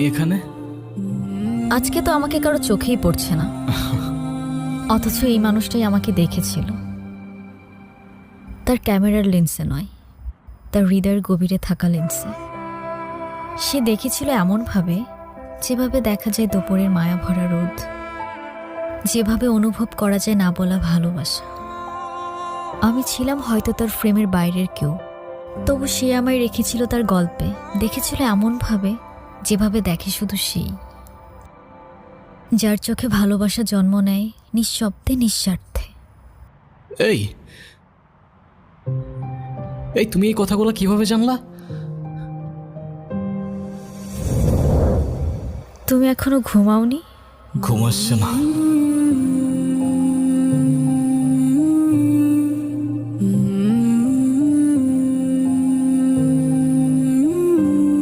তুমি এখানে? আজকে তো আমাকে কারও চোখেই পড়ছে না। অথচ এই মানুষটাই আমাকে দেখেছিল। তার ক্যামেরার লেন্সে নয়, তার হৃদয়ের গভীরে থাকা লেন্সে। সে দেখেছিল এমনভাবে, যেভাবে দেখা যায় দুপুরের মায়া ভরা রোদ, যেভাবে অনুভব করা যায় না বলা ভালোবাসা। আমি ছিলাম হয়তো তার ফ্রেমের বাইরের কেউ, তবু সে আমায় রেখেছিল তার গল্পে, দেখেছিল এমনভাবে যেভাবে দেখে শুধু সেই। যার চোখে ভালোবাসা জন্ম নেয় নিঃশব্দে নিঃস্বার্থে। এই! এই তুমি এই কথাগুলো কীভাবে জানলা? তুমি এখনও ঘুমাওনি? ঘুমাচ্ছে না।